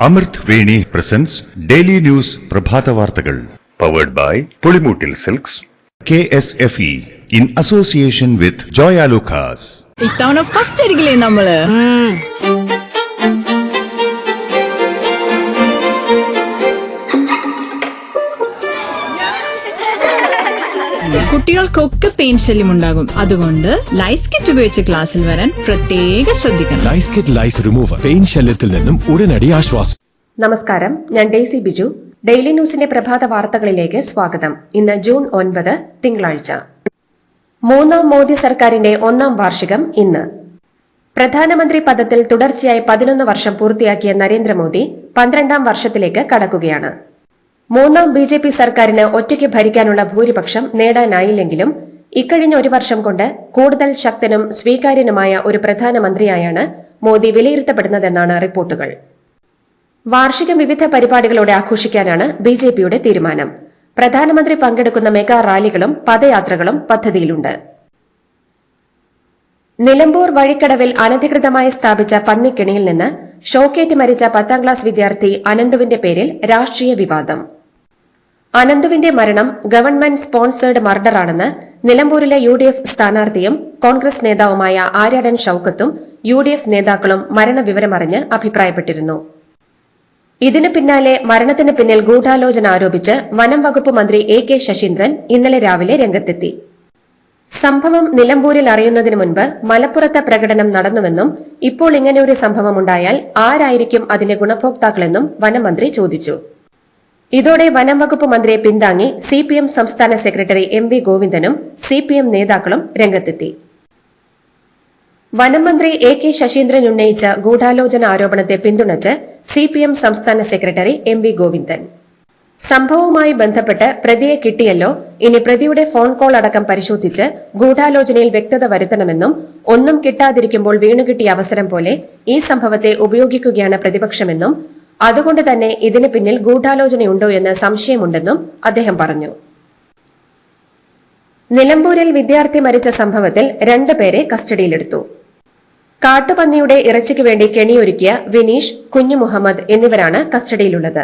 അമൃത് Veni presence daily news പ്രഭാത വാർത്തകൾ. Powered by Pulimoottil silks K S F E in association with Joyalukkas ഇത്തവണ first അടിക്കില്ലേ നമ്മൾ? കുട്ടികൾക്കൊക്കെ pain ശല്യം ഉണ്ടാകും. അതുകൊണ്ട് ലൈസ് കിറ്റ് ഉപയോഗിച്ച് ക്ലാസ്സിൽ വരാൻ പ്രത്യേക ശ്രദ്ധിക്കണം. ലൈസ് കിറ്റ് ലൈസ് റിമൂവർ പെയിൻ ശല്യത്തിൽ നിന്നും ഉടനടി ആശ്വാസം. നമസ്കാരം. ഞാൻ ഡെയ്സി ബിജു. ഡെയിലി ന്യൂസിന്റെ പ്രഭാത വാർത്തകളിലേക്ക് സ്വാഗതം. ഇന്ന് ജൂൺ ഒൻപത് തിങ്കളാഴ്ച. മൂന്നാം മോദി സർക്കാരിന്റെ ഒന്നാം വാർഷികം ഇന്ന്. പ്രധാനമന്ത്രി പദത്തിൽ തുടർച്ചയായി പതിനൊന്ന് വർഷം പൂർത്തിയാക്കിയ നരേന്ദ്രമോദി പന്ത്രണ്ടാം വർഷത്തിലേക്ക് കടക്കുകയാണ്. മൂന്നാം ബി ജെ പി സർക്കാരിന് ഒറ്റയ്ക്ക് ഭരിക്കാനുള്ള ഭൂരിപക്ഷം നേടാനായില്ലെങ്കിലും ഇക്കഴിഞ്ഞ ഒരു വർഷം കൊണ്ട് കൂടുതൽ ശക്തനും സ്വീകാര്യനുമായ ഒരു പ്രധാനമന്ത്രിയായാണ് മോദി വിലയിരുത്തപ്പെടുന്നതെന്നാണ് റിപ്പോർട്ടുകൾ. വാർഷികം വിവിധ പരിപാടികളോടെ ആഘോഷിക്കാനാണ് ബി ജെ പിയുടെ തീരുമാനം. പ്രധാനമന്ത്രി പങ്കെടുക്കുന്ന മെഗാ റാലികളും പദയാത്രകളും പദ്ധതിയിലുണ്ട്. നിലമ്പൂർ വഴിക്കടവിൽ അനധികൃതമായി സ്ഥാപിച്ച പന്നിക്കിണിയിൽ നിന്ന് ഷോക്കേറ്റ് മരിച്ച പത്താം ക്ലാസ് വിദ്യാർത്ഥി അനന്തുവിന്റെ പേരിൽ രാഷ്ട്രീയ വിവാദം. അനന്തുവിന്റെ മരണം ഗവൺമെന്റ് സ്പോൺസേഡ് മർഡറാണെന്ന് നിലമ്പൂരിലെ യു ഡി എഫ് സ്ഥാനാർത്ഥിയും കോൺഗ്രസ് നേതാവുമായ ആര്യാടൻ ഷൌക്കത്തും യു ഡി എഫ് നേതാക്കളും മരണവിവരമറിഞ്ഞ് അഭിപ്രായപ്പെട്ടിരുന്നു. ഇതിന് പിന്നാലെ മരണത്തിന് പിന്നിൽ ഗൂഢാലോചന ആരോപിച്ച് വനം വകുപ്പ് മന്ത്രി എ കെ ശശീന്ദ്രൻ ഇന്നലെ രാവിലെ രംഗത്തെത്തി. സംഭവം നിലമ്പൂരിൽ അറിയുന്നതിന് മുൻപ് മലപ്പുറത്തെ പ്രകടനം നടന്നുവെന്നും ഇപ്പോൾ ഇങ്ങനെയൊരു സംഭവം ഉണ്ടായാൽ ആരായിരിക്കും അതിന്റെ ഗുണഭോക്താക്കളെന്നും വനമന്ത്രി ചോദിച്ചു. ഇതോടെ വനം വകുപ്പ് മന്ത്രിയെ പിന്താങ്ങി സി പി എം സംസ്ഥാന സെക്രട്ടറി എം വി ഗോവിന്ദനും സി പി എം നേതാക്കളും രംഗത്തെത്തി. വനം മന്ത്രി എ കെ ശശീന്ദ്രൻ ഉന്നയിച്ച ഗൂഢാലോചന ആരോപണത്തെ പിന്തുണച്ച് സി പി എം സംസ്ഥാന സെക്രട്ടറി എം വി ഗോവിന്ദൻ. സംഭവവുമായി ബന്ധപ്പെട്ട് പ്രതിയെ കിട്ടിയല്ലോ ഇനി പ്രതിയുടെ ഫോൺ കോൾ അടക്കം പരിശോധിച്ച് ഗൂഢാലോചനയിൽ വ്യക്തത വരുത്തണമെന്നും ഒന്നും കിട്ടാതിരിക്കുമ്പോൾ വീണുകിട്ടിയ അവസരം പോലെ ഈ സംഭവത്തെ ഉപയോഗിക്കുകയാണ് പ്രതിപക്ഷമെന്നും അതുകൊണ്ട് തന്നെ ഇതിന് പിന്നിൽ ഗൂഢാലോചനയുണ്ടോ എന്ന് സംശയമുണ്ടെന്നും അദ്ദേഹം പറഞ്ഞു. നിലമ്പൂരിൽ വിദ്യാർത്ഥി മരിച്ച സംഭവത്തിൽ രണ്ടുപേരെ കസ്റ്റഡിയിലെടുത്തു. കാട്ടുപന്നിയുടെ ഇറച്ചിക്ക് വേണ്ടി കെണിയൊരുക്കിയ വിനീഷ് കുഞ്ഞു മുഹമ്മദ് എന്നിവരാണ് കസ്റ്റഡിയിലുള്ളത്.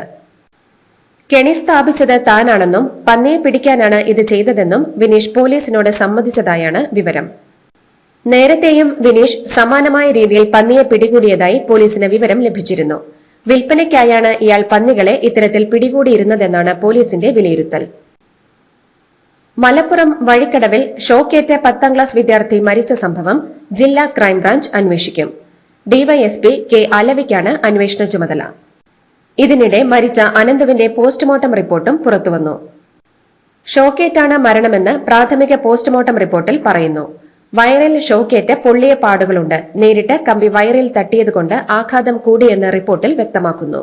കെണി സ്ഥാപിച്ചത് താനാണെന്നും പന്നിയെ പിടിക്കാനാണ് ഇത് ചെയ്തതെന്നും വിനീഷ് പോലീസിനോട് സമ്മതിച്ചതായാണ് വിവരം. നേരത്തെയും വിനീഷ് സമാനമായ രീതിയിൽ പന്നിയെ പിടികൂടിയതായി പോലീസിന് വിവരം ലഭിച്ചിരുന്നു. വിൽപ്പനയ്ക്കായാണ് ഇയാൾ പന്നികളെ ഇത്തരത്തിൽ പിടികൂടിയിരുന്നതെന്നാണ് പോലീസിന്റെ വിലയിരുത്തൽ. മലപ്പുറം വഴിക്കടവിൽ ഷോക്കേറ്റ പത്താം ക്ലാസ് വിദ്യാർത്ഥി മരിച്ച സംഭവം ജില്ലാ ക്രൈംബ്രാഞ്ച് അന്വേഷിക്കും. ഡിവൈഎസ്പി കെ അലവിക്കാണ് അന്വേഷണ ചുമതല. ഇതിനിടെ മരിച്ച അനന്തുവിന്റെ പോസ്റ്റ്മോർട്ടം റിപ്പോർട്ടും പുറത്തുവന്നു. ഷോക്കേറ്റാണ് മരണമെന്ന് പ്രാഥമിക പോസ്റ്റ്മോർട്ടം റിപ്പോർട്ടിൽ പറയുന്നു. വയറിൽ ഷോക്കേറ്റ് പൊള്ളിയ പാടുകളുണ്ട്. നേരിട്ട് കമ്പി വയറിൽ തട്ടിയതുകൊണ്ട് ആഘാതം കൂടിയെന്ന് റിപ്പോർട്ടിൽ വ്യക്തമാക്കുന്നു.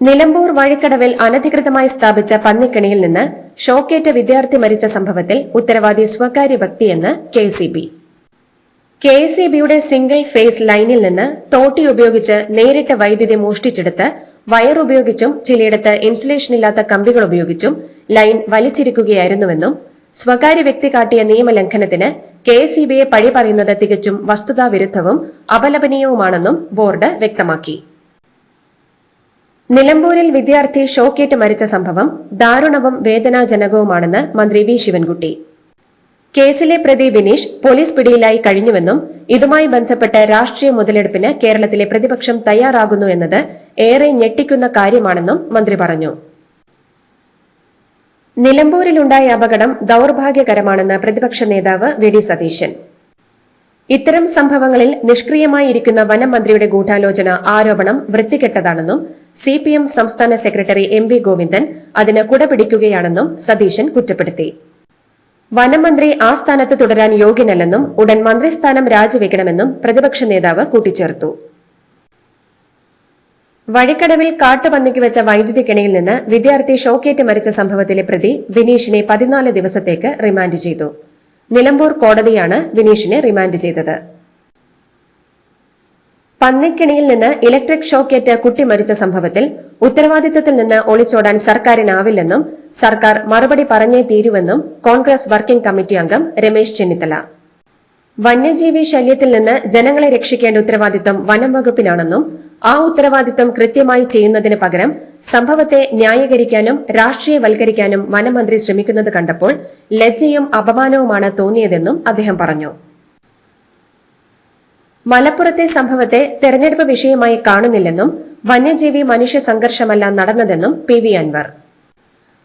നിലമ്പൂർ വഴിക്കടവിൽ അനധികൃതമായി സ്ഥാപിച്ച പന്നിക്കണിയിൽ നിന്ന് ഷോക്കേറ്റ് വിദ്യാർത്ഥി മരിച്ച സംഭവത്തിൽ ഉത്തരവാദി സ്വകാര്യ വ്യക്തിയെന്ന് K C B. K E ബിയുടെ സിംഗിൾ ഫേസ് ലൈനിൽ നിന്ന് തോട്ടി ഉപയോഗിച്ച് നേരിട്ട് വൈദ്യുതി മോഷ്ടിച്ചെടുത്ത് വയർ ഉപയോഗിച്ചും ചിലയിടത്ത് ഇൻസുലേഷൻ ഇല്ലാത്ത കമ്പികൾ ഉപയോഗിച്ചും ലൈൻ വലിച്ചിരിക്കുകയായിരുന്നുവെന്നും സ്വകാര്യ വ്യക്തി കാട്ടിയ നിയമലംഘനത്തിന് കെ എസ് ഇ ബിയെ പഴി പറയുന്നത് തികച്ചും വസ്തുതാവിരുദ്ധവും അപലപനീയവുമാണെന്നും ബോർഡ് വ്യക്തമാക്കി. നിലമ്പൂരിൽ വിദ്യാർത്ഥി ഷോക്കേറ്റ് മരിച്ച സംഭവം ദാരുണവും വേദനാജനകവുമാണെന്ന് മന്ത്രി വി. ശിവൻകുട്ടി. കേസിലെ പ്രതി ബിനീഷ് പോലീസ് പിടിയിലായി കഴിഞ്ഞുവെന്നും ഇതുമായി ബന്ധപ്പെട്ട് രാഷ്ട്രീയ മുതലെടുപ്പിന് കേരളത്തിലെ പ്രതിപക്ഷം തയ്യാറാകുന്നു എന്നത് ഏറെ ഞെട്ടിക്കുന്ന കാര്യമാണെന്നും മന്ത്രി പറഞ്ഞു. നിലമ്പൂരിലുണ്ടായ അപകടം ദൌർഭാഗ്യകരമാണെന്ന് പ്രതിപക്ഷ നേതാവ് വി ഡി സതീശൻ. ഇത്തരം സംഭവങ്ങളിൽ നിഷ്ക്രിയമായിരിക്കുന്ന വനം മന്ത്രിയുടെ ഗൂഢാലോചന ആരോപണം വൃത്തികെട്ടതാണെന്നും സി പി എം സംസ്ഥാന സെക്രട്ടറി എം വി ഗോവിന്ദൻ അതിന് കുടപിടിക്കുകയാണെന്നും സതീശൻ കുറ്റപ്പെടുത്തി. വനം മന്ത്രി ആ സ്ഥാനത്ത് തുടരാൻ യോഗ്യനല്ലെന്നും ഉടൻ മന്ത്രിസ്ഥാനം രാജിവെക്കണമെന്നും പ്രതിപക്ഷ നേതാവ് കൂട്ടിച്ചേർത്തു. വഴിക്കടവിൽ കാട്ടുപന്നിക്ക് വെച്ച വൈദ്യുതി കിണയിൽ നിന്ന് വിദ്യാർത്ഥി ഷോക്കേറ്റ് മരിച്ച സംഭവത്തിലെ പ്രതി വിനീഷിനെ പതിനാല് ദിവസത്തേക്ക് റിമാൻഡ് ചെയ്തു. നിലമ്പൂർ കോടതിയാണ് വിനീഷിനെ റിമാൻഡ് ചെയ്തത്. പന്നിക്കിണിയിൽ നിന്ന് ഇലക്ട്രിക് ഷോക്കേറ്റ് കുട്ടി മരിച്ച സംഭവത്തിൽ ഉത്തരവാദിത്തത്തിൽ നിന്ന് ഒളിച്ചോടാൻ സർക്കാരിനാവില്ലെന്നും സർക്കാർ മറുപടി പറഞ്ഞേ തീരുവെന്നും കോൺഗ്രസ് വർക്കിംഗ് കമ്മിറ്റി അംഗം രമേശ് ചെന്നിത്തല. വന്യജീവി ശല്യത്തിൽ നിന്ന് ജനങ്ങളെ രക്ഷിക്കേണ്ട ഉത്തരവാദിത്തം വനം വകുപ്പിനാണെന്നും ആ ഉത്തരവാദിത്തം കൃത്യമായി ചെയ്യുന്നതിന് പകരം സംഭവത്തെ ന്യായീകരിക്കാനും രാഷ്ട്രീയവൽക്കരിക്കാനും വനമന്ത്രി ശ്രമിക്കുന്നത് കണ്ടപ്പോൾ ലജ്ജയും അപമാനവുമാണ് തോന്നിയതെന്നും അദ്ദേഹം പറഞ്ഞു. മലപ്പുറത്തെ സംഭവത്തെ തെരഞ്ഞെടുപ്പ് വിഷയമായി കാണുന്നില്ലെന്നും വന്യജീവി മനുഷ്യ സംഘർഷമല്ല നടന്നതെന്നും പി വി അൻവർ.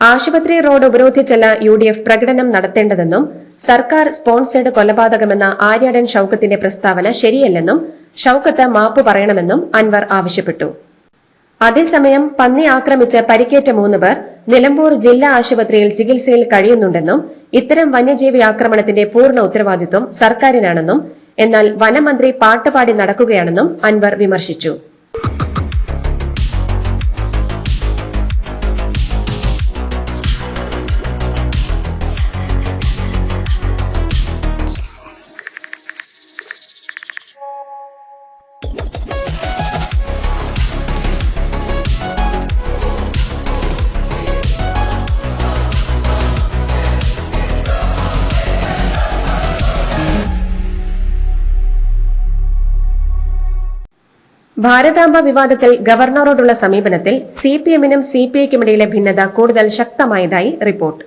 ആശുപത്രി റോഡ് ഉപരോധിച്ചല്ല യു ഡി എഫ് പ്രകടനം നടത്തേണ്ടതെന്നും സർക്കാർ സ്പോൺസേഡ് കൊലപാതകമെന്ന ആര്യാടൻ ഷൌക്കത്തിന്റെ പ്രസ്താവന ശരിയല്ലെന്നും ഷൌക്കത്ത് മാപ്പ് പറയണമെന്നും അൻവർ ആവശ്യപ്പെട്ടു. അതേസമയം പന്നി ആക്രമിച്ച് പരിക്കേറ്റ മൂന്ന് പേർ നിലമ്പൂർ ജില്ലാ ആശുപത്രിയിൽ ചികിത്സയിൽ കഴിയുന്നുണ്ടെന്നും ഇത്തരം വന്യജീവി ആക്രമണത്തിന്റെ പൂർണ ഉത്തരവാദിത്വം സർക്കാരിനാണെന്നും എന്നാൽ വനമന്ത്രി പാട്ടുപാടി നടക്കുകയാണെന്നും അൻവർ വിമർശിച്ചു. ഭാരതാംബ വിവാദത്തിൽ ഗവർണറോടുള്ള സമീപനത്തിൽ സിപിഎമ്മിനും സിപിഐക്കുമിടയിലെ ഭിന്നത കൂടുതൽ ശക്തമായതായി റിപ്പോർട്ട്.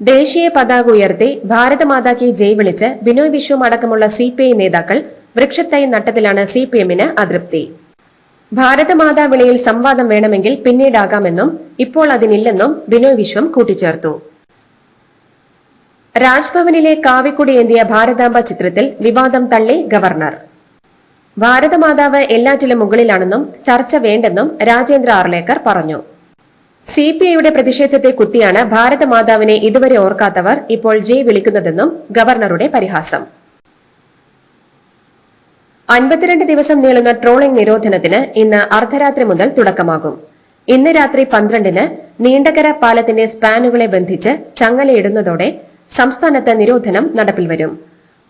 ദേശീയ പതാക ഉയർത്തി ഭാരതമാതാക്കി ജയ് വിളിച്ച് ബിനോയ് വിശ്വം അടക്കമുള്ള സിപിഐ നേതാക്കൾ വൃക്ഷത്തൈ നട്ടത്തിലാണ് സിപിഎമ്മിന് അതൃപ്തി. ഭാരതമാതാ വിളിയിൽ സംവാദം വേണമെങ്കിൽ പിന്നീടാകാമെന്നും ഇപ്പോൾ അതിനില്ലെന്നും ബിനോയ് വിശ്വം കൂട്ടിച്ചേർത്തു. രാജ്ഭവനിലെ കാവിക്കുടി ഏന്തിയ ഭാരതാംബ ചിത്രത്തിൽ വിവാദം തള്ളി ഗവർണർ. ഭാരതമാതാവ് എല്ലാറ്റിലും മുകളിലാണെന്നും ചർച്ച വേണ്ടെന്നും രാജേന്ദ്ര ആർലേക്കർ പറഞ്ഞു. സി പി ഐയുടെ പ്രതിഷേധത്തെ കുത്തിയാണ് ഭാരതമാതാവിനെ ഇതുവരെ ഓർക്കാത്തവർ ഇപ്പോൾ ജയ് വിളിക്കുന്നതെന്നും ഗവർണറുടെ പരിഹാസം. അൻപത്തിരണ്ട് ദിവസം നീളുന്ന ട്രോളിംഗ് നിരോധനത്തിന് ഇന്ന് അർദ്ധരാത്രി മുതൽ തുടക്കമാകും. ഇന്ന് രാത്രി പന്ത്രണ്ടിന് നീണ്ടകര പാലത്തിന്റെ സ്പാനുകളെ ബന്ധിച്ച് ചങ്ങലയിടുന്നതോടെ സംസ്ഥാനത്ത് നിരോധനം നടപ്പിൽ വരും.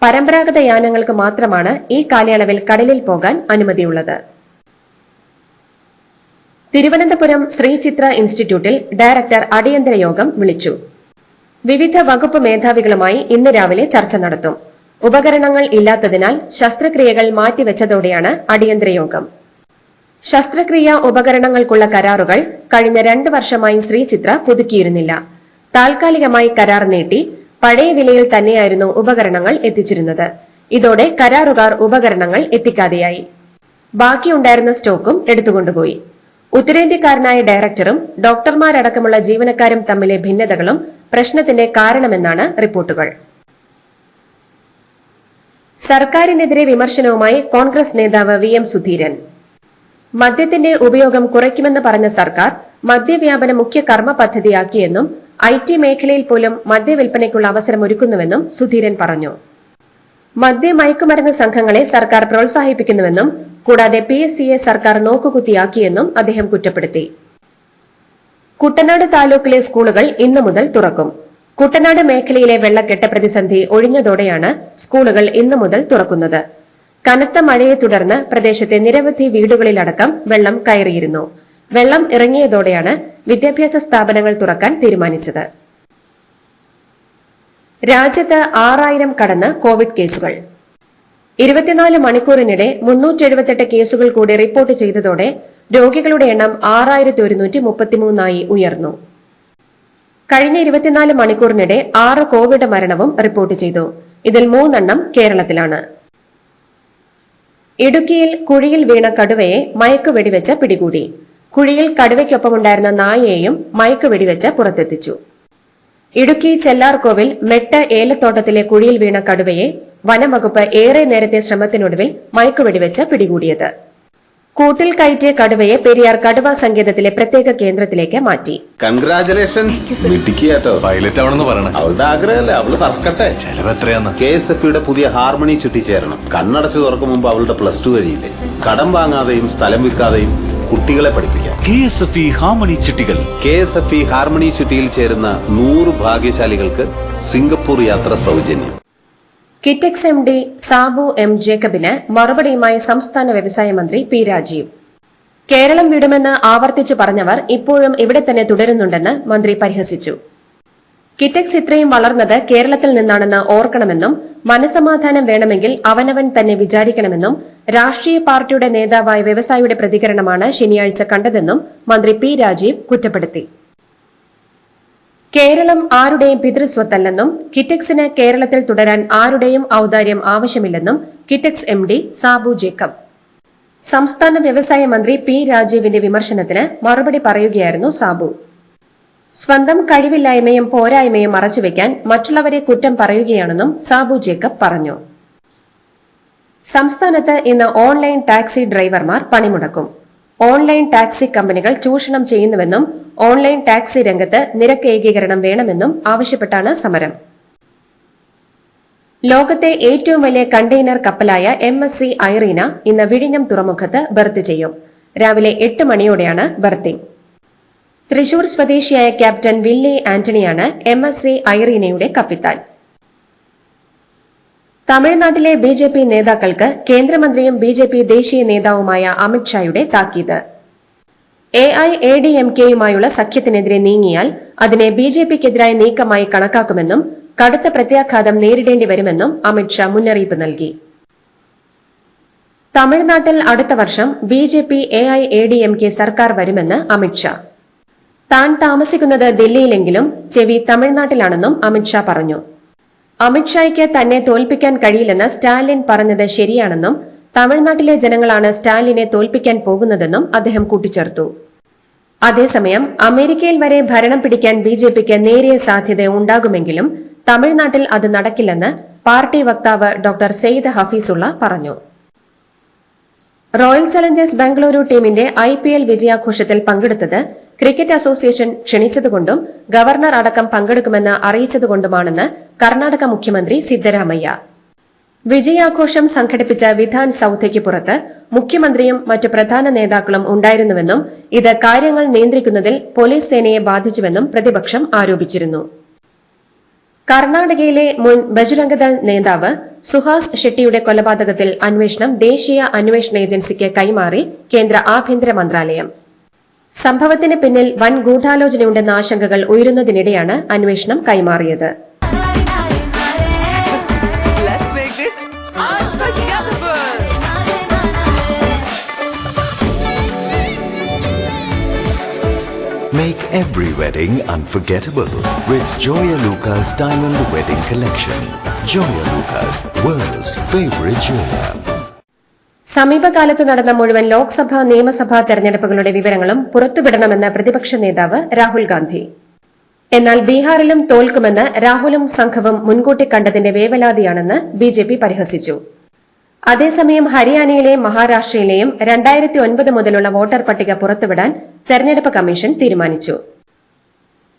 പരമ്പരാഗത യാനങ്ങൾക്ക് മാത്രമാണ് ഈ കാലയളവിൽ കടലിൽ പോകാൻ അനുമതിയുള്ളത്. തിരുവനന്തപുരം ശ്രീചിത്ര ഇൻസ്റ്റിറ്റ്യൂട്ടിൽ ഡയറക്ടർ അടിയന്തര യോഗം വിളിച്ചു. വിവിധ വകുപ്പ് മേധാവികളുമായി ഇന്ന് രാവിലെ ചർച്ച നടത്തും. ഉപകരണങ്ങൾ ഇല്ലാത്തതിനാൽ ശസ്ത്രക്രിയകൾ മാറ്റിവെച്ചതോടെയാണ് അടിയന്തര യോഗം. ശസ്ത്രക്രിയ ഉപകരണങ്ങൾക്കുള്ള കരാറുകൾ കഴിഞ്ഞ രണ്ട് വർഷമായി ശ്രീചിത്ര പുതുക്കിയിരുന്നില്ല. താൽക്കാലികമായി കരാർ നീട്ടി പഴയ വിലയിൽ തന്നെയായിരുന്നു ഉപകരണങ്ങൾ എത്തിച്ചിരുന്നത്. ഇതോടെ കരാറുകാർ ഉപകരണങ്ങൾ എത്തിക്കാതെയായി. ബാക്കിയുണ്ടായിരുന്ന സ്റ്റോക്കും എടുത്തുകൊണ്ടുപോയി. ഉത്തരേന്ത്യക്കാരനായ ഡയറക്ടറും ഡോക്ടർമാരടക്കമുള്ള ജീവനക്കാരും തമ്മിലെ ഭിന്നതകളും പ്രശ്നത്തിന്റെ കാരണമെന്നാണ് റിപ്പോർട്ടുകൾ. സർക്കാരിനെതിരെ വിമർശനവുമായി കോൺഗ്രസ് നേതാവ് വി എം സുധീരൻ. മദ്യത്തിന്റെ ഉപയോഗം കുറയ്ക്കുമെന്ന് പറഞ്ഞ സർക്കാർ മദ്യവ്യാപന മുഖ്യ കർമ്മ പദ്ധതിയാക്കിയെന്നും ഐ ടി മേഖലയിൽ പോലും മദ്യവിൽപ്പനയ്ക്കുള്ള അവസരം ഒരുക്കുന്നുവെന്നും സുധീരൻ പറഞ്ഞു. മദ്യ മയക്കുമരുന്ന് സംഘങ്ങളെ സർക്കാർ പ്രോത്സാഹിപ്പിക്കുന്നുവെന്നും കൂടാതെ പി എസ് സിയെ സർക്കാർ നോക്കുകുത്തിയാക്കിയെന്നും അദ്ദേഹം കുറ്റപ്പെടുത്തി. കുട്ടനാട് താലൂക്കിലെ സ്കൂളുകൾ ഇന്നു മുതൽ തുറക്കും. കുട്ടനാട് മേഖലയിലെ വെള്ളക്കെട്ട് പ്രതിസന്ധി ഒഴിഞ്ഞതോടെയാണ് സ്കൂളുകൾ ഇന്നു മുതൽ തുറക്കുന്നത്. കനത്ത മഴയെ തുടർന്ന് പ്രദേശത്തെ നിരവധി വീടുകളിലടക്കം വെള്ളം കയറിയിരുന്നു. വെള്ളം ഇറങ്ങിയതോടെയാണ് വിദ്യാഭ്യാസ സ്ഥാപനങ്ങൾ തുറക്കാൻ തീരുമാനിച്ചത്. രാജ്യത്ത് ആറായിരം കടന്ന് കോവിഡ് കേസുകൾ. ഇരുപത്തിനാല് മണിക്കൂറിനിടെ മുന്നൂറ്റി എഴുപത്തെട്ട് കേസുകൾ കൂടി റിപ്പോർട്ട് ചെയ്തതോടെ രോഗികളുടെ എണ്ണം ആറായിരത്തി ഒരുന്നൂറ്റി മുപ്പത്തിമൂന്നായി ഉയർന്നു. കഴിഞ്ഞ ഇരുപത്തിനാല് മണിക്കൂറിനിടെ ആറ് കോവിഡ് മരണവും റിപ്പോർട്ട് ചെയ്തു. ഇതിൽ മൂന്നെണ്ണം കേരളത്തിലാണ്. ഇടുക്കിയിൽ കുഴിയിൽ വീണ കടുവയെ മയക്കുവെടിവെച്ച് പിടികൂടി. കുഴിയിൽ കടുവയ്ക്കൊപ്പമുണ്ടായിരുന്ന നായയെയും മയക്കുവെടിവെച്ച് പുറത്തെത്തിച്ചു. ഇടുക്കി ചെല്ലാർകോവിൽ മെട്ട ഏലത്തോട്ടത്തിലെ കുഴിയിൽ വീണ കടുവയെ വനംവകുപ്പ് ഏറെ നേരത്തെ ശ്രമത്തിനൊടുവിൽ മയക്കുവെടിവെച്ച് പിടികൂടിയത്. കൂട്ടിൽ കയറ്റിയ കടുവയെ പെരിയാർ കടുവ സങ്കേതത്തിലെ പ്രത്യേക കേന്ദ്രത്തിലേക്ക് മാറ്റി. കൺഗ്രാചുലേഷൻസ് മിടുക്കിയാട്ടോ. പൈലറ്റ് ആവണമെന്ന് പറയണേ. അവളുടെ ആഗ്രഹമല്ലേ? അവൾ തറക്കട്ടെ ചെലവ് എത്രയാന്ന് കെ എസ് എഫ് യുടെ പുതിയ ഹാർമണി ചുറ്റിച്ചേരണം. കണ്ണടച്ചു തുറക്കും മുമ്പ് അവളുടെ പ്ലസ് ടു കഴിയില്ലേ? കടം വാങ്ങാതെയും സ്ഥലം വിൽക്കാതെയും കുട്ടികളെ പഠിപ്പിക്കാം. K S F E harmony ചിട്ടികൾ. K S F E harmony ചിട്ടിയിൽ ചേരുന്ന നൂറ് ഭാഗ്യശാലികൾക്ക് സിംഗപ്പൂർ യാത്ര സൗജന്യം. Kitex M D Sabu M ജേക്കബിന് മറുപടിയുമായി സംസ്ഥാന വ്യവസായ മന്ത്രി പി രാജീവ്. കേരളം വിടുമെന്ന് ആവർത്തിച്ചു പറഞ്ഞവർ ഇപ്പോഴും ഇവിടെ തന്നെ തുടരുന്നുണ്ടെന്ന് മന്ത്രി പരിഹസിച്ചു. കിറ്റക്സ് ഇത്രയും വളർന്നത് കേരളത്തിൽ നിന്നാണെന്ന് ഓർക്കണമെന്നും മനസമാധാനം വേണമെങ്കിൽ അവനവൻ തന്നെ വിചാരിക്കണമെന്നും രാഷ്ട്രീയ പാർട്ടിയുടെ നേതാവായ വ്യവസായിയുടെ പ്രതികരണമാണ് ശനിയാഴ്ച കണ്ടതെന്നും മന്ത്രി പി രാജീവ് കുറ്റപ്പെടുത്തി. കേരളം ആരുടെയും പിതൃസ്വത്തല്ലെന്നും കിറ്റക്സിന് കേരളത്തിൽ തുടരാൻ ആരുടെയും ഔദാര്യം ആവശ്യമില്ലെന്നും കിറ്റക്സ് എം ഡി സാബു ജേക്കബ്. സംസ്ഥാന വ്യവസായ മന്ത്രി പി രാജീവിന്റെ വിമർശനത്തിന് മറുപടി പറയുകയായിരുന്നു സാബു. സ്വന്തം കഴിവില്ലായ്മയും പോരായ്മയും മറച്ചുവെക്കാൻ മറ്റുള്ളവരെ കുറ്റം പറയുകയാണെന്നും സാബു ജേക്കബ് പറഞ്ഞു. സംസ്ഥാനത്ത് ഇന്ന് ഓൺലൈൻ ടാക്സി ഡ്രൈവർമാർ പണിമുടക്കും. ഓൺലൈൻ ടാക്സി കമ്പനികൾ ചൂഷണം ചെയ്യുന്നുവെന്നും ഓൺലൈൻ ടാക്സി രംഗത്ത് നിരക്ക് ഏകീകരണം വേണമെന്നും ആവശ്യപ്പെട്ടാണ് സമരം. ലോകത്തെ ഏറ്റവും വലിയ കണ്ടെയ്നർ കപ്പലായ എം എസ് സി ഐറീന ഇന്ന് വിഴിഞ്ഞം തുറമുഖത്ത് ബർത്ത് ചെയ്യും. രാവിലെ എട്ട് മണിയോടെയാണ് ബർത്തിംഗ് തൃശൂർ സ്വദേശിയായ ക്യാപ്റ്റൻ വില്ലി ആന്റണിയാണ് എം എസ് സി ഐറീനയുടെ കപ്പിത്താൻ. തമിഴ്നാട്ടിലെ ബി ജെ പി നേതാക്കൾക്ക് കേന്ദ്രമന്ത്രിയും ബി ജെ പി ദേശീയ നേതാവുമായ അമിത്ഷായുടെ താക്കീത്. A I A D M കെയുമായുള്ള സഖ്യത്തിനെതിരെ നീങ്ങിയാൽ അതിനെ ബി ജെ പിക്കെതിരായ നീക്കമായി കണക്കാക്കുമെന്നും കടുത്ത പ്രത്യാഘാതം നേരിടേണ്ടി വരുമെന്നും അമിത്ഷാ മുന്നറിയിപ്പ് നൽകി. തമിഴ്നാട്ടിൽ അടുത്ത വർഷം B J P A I A D M K സർക്കാർ വരുമെന്ന് അമിത്ഷാ താൻ താമസിക്കുന്നത് ദില്ലിയിലെങ്കിലും ചെവി തമിഴ്നാട്ടിലാണെന്നും അമിത്ഷാ പറഞ്ഞു. അമിത്ഷായ്ക്ക് തന്നെ തോൽപ്പിക്കാൻ കഴിയില്ലെന്ന് സ്റ്റാലിൻ പറഞ്ഞത് ശരിയാണെന്നും തമിഴ്നാട്ടിലെ ജനങ്ങളാണ് സ്റ്റാലിനെ തോൽപ്പിക്കാൻ പോകുന്നതെന്നും അദ്ദേഹം കൂട്ടിച്ചേർത്തു. അതേസമയം അമേരിക്കയിൽ വരെ ഭരണം പിടിക്കാൻ ബി ജെ പിക്ക് നേരിയ സാധ്യത ഉണ്ടാകുമെങ്കിലും തമിഴ്നാട്ടിൽ അത് നടക്കില്ലെന്ന് പാർട്ടി വക്താവ് ഡോക്ടർ സെയ്ദ് ഹഫീസുള്ള പറഞ്ഞു. റോയൽ ചലഞ്ചേഴ്സ് ബംഗളൂരു ടീമിന്റെ ഐ പി എൽ വിജയാഘോഷത്തിൽ പങ്കെടുത്തത് ക്രിക്കറ്റ് അസോസിയേഷൻ ക്ഷണിച്ചതുകൊണ്ടും ഗവർണർ അടക്കം പങ്കെടുക്കുമെന്ന് അറിയിച്ചതുകൊണ്ടുമാണെന്ന് കർണാടക മുഖ്യമന്ത്രി സിദ്ധരാമയ്യ. വിജയാഘോഷം സംഘടിപ്പിച്ച വിധാൻ സൌധയ്ക്ക് പുറത്ത് മുഖ്യമന്ത്രിയും മറ്റ് പ്രധാന നേതാക്കളും ഉണ്ടായിരുന്നുവെന്നും ഇത് കാര്യങ്ങൾ നിയന്ത്രിക്കുന്നതിൽ പോലീസ് സേനയെ ബാധിച്ചുവെന്നും പ്രതിപക്ഷം ആരോപിച്ചിരുന്നു. കർണാടകയിലെ മുൻ ബജ്രംഗദൾ നേതാവ് സുഹാസ് ഷെട്ടിയുടെ കൊലപാതകത്തിൽ അന്വേഷണം ദേശീയ അന്വേഷണ ഏജൻസിക്ക് കൈമാറി കേന്ദ്ര ആഭ്യന്തര മന്ത്രാലയം. സംഭവത്തിന് പിന്നിൽ വൻ ഗൂഢാലോചനയുണ്ടെന്ന ആശങ്കകൾ ഉയരുന്നതിനിടെയാണ് അന്വേഷണം കൈമാറിയത് Let's make this unforgettable. Make every wedding unforgettable with Joya Lucas Diamond Wedding Collection. Joya Lucas, world's favorite jeweler. സമീപകാലത്ത് നടന്ന മുഴുവൻ ലോക്സഭാ നിയമസഭാ തെരഞ്ഞെടുപ്പുകളുടെ വിവരങ്ങളും പുറത്തുവിടണമെന്ന് പ്രതിപക്ഷ നേതാവ് രാഹുൽ ഗാന്ധി. എന്നാൽ ബീഹാറിലും തോൽക്കുമെന്ന് രാഹുലും സംഘവും മുൻകൂട്ടി കണ്ടതിന്റെ വേവലാതിയാണെന്ന് ബിജെപി പരിഹസിച്ചു. അതേസമയം ഹരിയാനയിലെയും മഹാരാഷ്ട്രയിലെയും രണ്ടായിരത്തി ഒൻപത് മുതലുള്ള വോട്ടർ പട്ടിക പുറത്തുവിടാൻ തെരഞ്ഞെടുപ്പ് കമ്മീഷൻ തീരുമാനിച്ചു.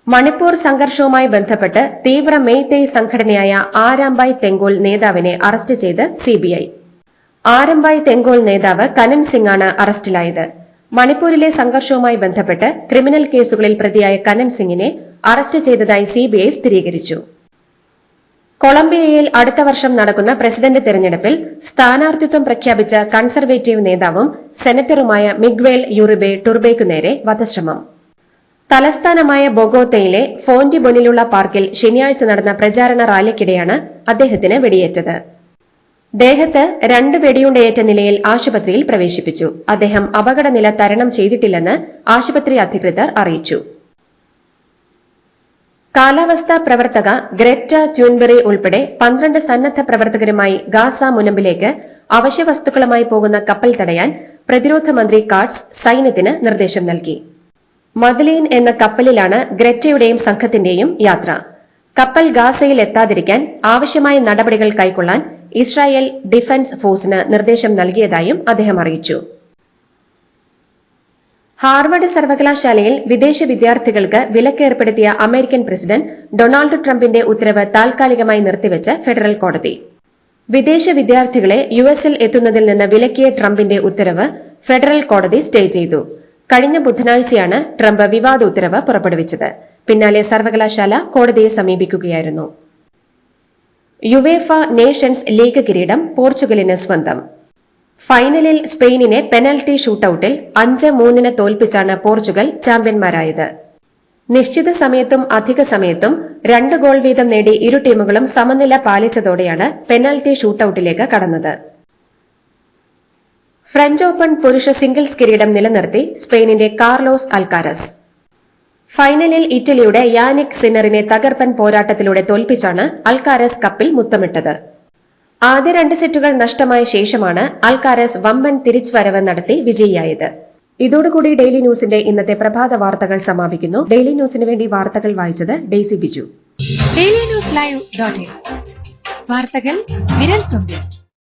മണിപ്പൂർ സംഘർഷവുമായി ബന്ധപ്പെട്ട് തീവ്ര മെയ്തേയ് സംഘടനയായ ആരാംബായ് തെങ്കോൽ നേതാവിനെ അറസ്റ്റ് ചെയ്ത് സിബിഐ ആരംബായ് തെങ്കോൾ നേതാവ് കനൻ സിംഗാണ് അറസ്റ്റിലായത്. മണിപ്പൂരിലെ സംഘർഷവുമായി ബന്ധപ്പെട്ട് ക്രിമിനൽ കേസുകളിൽ പ്രതിയായ കനൻ സിംഗിനെ അറസ്റ്റ് ചെയ്തതായി സിബിഐ സ്ഥിരീകരിച്ചു. കൊളംബിയയിൽ അടുത്ത വർഷം നടക്കുന്ന പ്രസിഡന്റ് തെരഞ്ഞെടുപ്പിൽ സ്ഥാനാർത്ഥിത്വം പ്രഖ്യാപിച്ച കൺസർവേറ്റീവ് നേതാവും സെനറ്ററുമായ മിഗ്വേൽ യുറിബെ ടുർബേക്കു നേരെ വധശ്രമം. തലസ്ഥാനമായ ബൊഗോത്തയിലെ ഫോന്റിബൊനിലുള്ള പാർക്കിൽ ശനിയാഴ്ച നടന്ന പ്രചാരണ റാലിക്കിടെയാണ് അദ്ദേഹത്തിന് വെടിയേറ്റത്. ദേഹത്ത് രണ്ട് വെടിയുണ്ടയേറ്റ നിലയിൽ ആശുപത്രിയിൽ പ്രവേശിപ്പിച്ചു. അദ്ദേഹം അപകടനില തരണം ചെയ്തിട്ടില്ലെന്ന് ആശുപത്രി അധികൃതർ അറിയിച്ചു. കാലാവസ്ഥാ പ്രവർത്തക ഗ്രെറ്റ ട്യൂൻബെറി ഉൾപ്പെടെ പന്ത്രണ്ട് സന്നദ്ധ പ്രവർത്തകരുമായി ഗാസ മുനമ്പിലേക്ക് അവശ്യവസ്തുക്കളുമായി പോകുന്ന കപ്പൽ തടയാൻ പ്രതിരോധ മന്ത്രി കാർട്സ് സൈന്യത്തിന് നിർദ്ദേശം നൽകി. മദലീൻ എന്ന കപ്പലിലാണ് ഗ്രെറ്റയുടെയും സംഘത്തിന്റെയും യാത്ര. കപ്പൽ ഗാസയിൽ എത്താതിരിക്കാൻ ആവശ്യമായ നടപടികൾ കൈക്കൊള്ളാൻ ഇസ്രായേൽ ഡിഫൻസ് ഫോഴ്സിന് നിർദ്ദേശം നൽകിയതായും അദ്ദേഹം അറിയിച്ചു. ഹാർവർഡ് സർവകലാശാലയിൽ വിദേശ വിദ്യാർത്ഥികൾക്ക് വിലക്കേർപ്പെടുത്തിയ അമേരിക്കൻ പ്രസിഡന്റ് ഡൊണാൾഡ് ട്രംപിന്റെ ഉത്തരവ് താൽക്കാലികമായി നിർത്തിവെച്ച് ഫെഡറൽ കോടതി. വിദേശ വിദ്യാർത്ഥികളെ യു എസിൽ എത്തുന്നതിൽ നിന്ന് വിലക്കിയ ട്രംപിന്റെ ഉത്തരവ് ഫെഡറൽ കോടതി സ്റ്റേ ചെയ്തു. കഴിഞ്ഞ ബുധനാഴ്ചയാണ് ട്രംപ് വിവാദ ഉത്തരവ് പുറപ്പെടുവിച്ചത്. പിന്നാലെ സർവകലാശാല കോടതിയെ സമീപിക്കുകയായിരുന്നു. യുവേഫ നേഷൻസ് ലീഗ് കിരീടം പോർച്ചുഗലിന് സ്വന്തം. ഫൈനലിൽ സ്പെയിനിനെ പെനൽറ്റി ഷൂട്ടൌട്ടിൽ അഞ്ച് മൂന്നിന് തോൽപ്പിച്ചാണ് പോർച്ചുഗൽ ചാമ്പ്യന്മാരായത്. നിശ്ചിത സമയത്തും അധിക സമയത്തും രണ്ട് ഗോൾ വീതം നേടി ഇരു ടീമുകളും സമനില പാലിച്ചതോടെയാണ് പെനാൽറ്റി ഷൂട്ടൌട്ടിലേക്ക് കടന്നത്. ഫ്രഞ്ച് ഓപ്പൺ പുരുഷ സിംഗിൾസ് കിരീടം നിലനിർത്തി സ്പെയിനിന്റെ കാർലോസ് അൽക്കാരസ്. ഫൈനലിൽ ഇറ്റലിയുടെ യാനിക് സിന്നറിനെ തകർപ്പൻ പോരാട്ടത്തിലൂടെ തോൽപ്പിച്ചാണ് അൽക്കാരസ് കപ്പിൽ മുത്തമിട്ടത്. ആദ്യ രണ്ട് സെറ്റുകൾ നഷ്ടമായ ശേഷമാണ് അൽക്കാരസ് വമ്പൻ തിരിച്ചുവരവ് നടത്തി വിജയിയായത്. ഇതോടുകൂടി ഡെയിലി ന്യൂസിന്റെ ഇന്നത്തെ പ്രഭാത വാർത്തകൾ സമാപിക്കുന്നു. ഡെയിലി ന്യൂസിന് വേണ്ടി വാർത്തകൾ വായിച്ചത് Daisy Biju. Daily news live വാർത്തകൾ വിരൽ തുമ്പിൽ